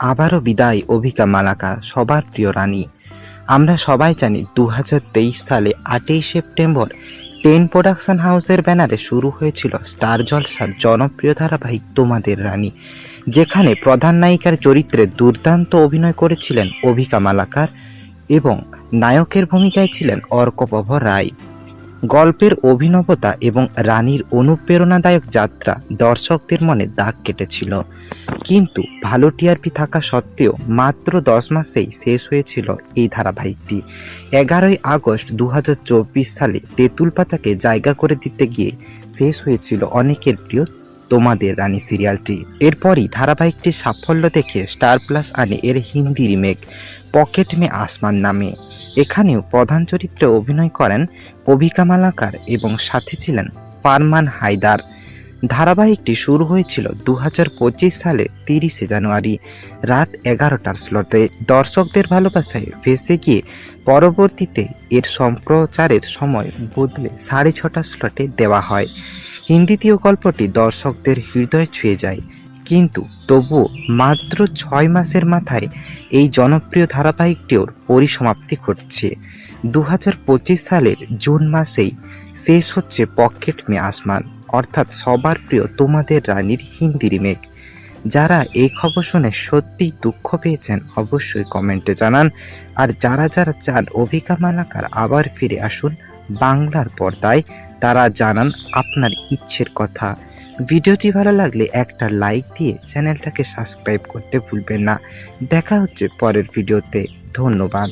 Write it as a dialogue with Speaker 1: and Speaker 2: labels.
Speaker 1: আবারও বিদায়, অভিকা মালাকা সবার প্রিয় রানী। আমরা সবাই জানি দু হাজার তেইশ সালে আটই সেপ্টেম্বর টেন প্রোডাকশন হাউসের ব্যানারে শুরু হয়েছিল স্টার জলসার জনপ্রিয় ধারাবাহিক তোমাদের রানী, যেখানে প্রধান নায়িকার চরিত্রে দুর্দান্ত অভিনয় করেছিলেন অভিকা মালাকার এবং নায়কের ভূমিকায় ছিলেন অর্কপভ রায়। গল্পের অভিনবতা এবং রানীর অনুপ্রেরণাদায়ক যাত্রা দর্শকদের মনে দাগ কেটেছিল। কিন্তু ভালো টিআরপি থাকা সত্ত্বেও মাত্র দশ মাসেই শেষ হয়েছিল এই ধারাবাহিকটি। এগারোই আগস্ট দু হাজার চব্বিশ সালে তেঁতুল পাতাকে জায়গা করে দিতে গিয়ে শেষ হয়েছিল অনেকের প্রিয় তোমাদের রানী সিরিয়ালটি। এরপরই ধারাবাহিকটির সাফল্য দেখে স্টার প্লাস আনে এর হিন্দি রিমেক পকেট মে আসমান নামে। এখানেও প্রধান চরিত্রে অভিনয় করেন অভিকা মালাকার এবং সাথে ছিলেন ফারমান হায়দার। ধারাবাহিকটি শুরু হয়েছিল দু সালে তিরিশে জানুয়ারি, রাত এগারোটার স্লটে। দর্শকদের ভালোবাসায় ভেসে গিয়ে পরবর্তীতে এর সম্প্রচারের সময় বদলে সাড়ে ছটা স্লটে দেওয়া হয়। হিন্দিতীয় গল্পটি দর্শকদের হৃদয় ছুঁয়ে যায়। কিন্তু তবুও মাত্র ছয় মাসের মাথায় এই জনপ্রিয় ধারাবাহিকটির পরিসমাপ্তি ঘটছে। দু হাজার পঁচিশ সালের জুন মাসেই শেষ হচ্ছে পকেট মে আসমান। অর্থাৎ সবার প্রিয় তোমাদের রানীর হিন্দি রিমেক যারা এই খবর শুনে সত্যিই দুঃখ পেয়েছেন, অবশ্যই কমেন্টে জানান। আর যারা যারা চান অভিকা মালাকার আবার ফিরে আসুন বাংলার পর্দায়, তারা জানান আপনার ইচ্ছের কথা। ভিডিওটি ভালো লাগলে একটা লাইক দিয়ে চ্যানেলটাকে সাবস্ক্রাইব করতে ভুলবেন না। দেখা হচ্ছে পরের ভিডিওতে। ধন্যবাদ।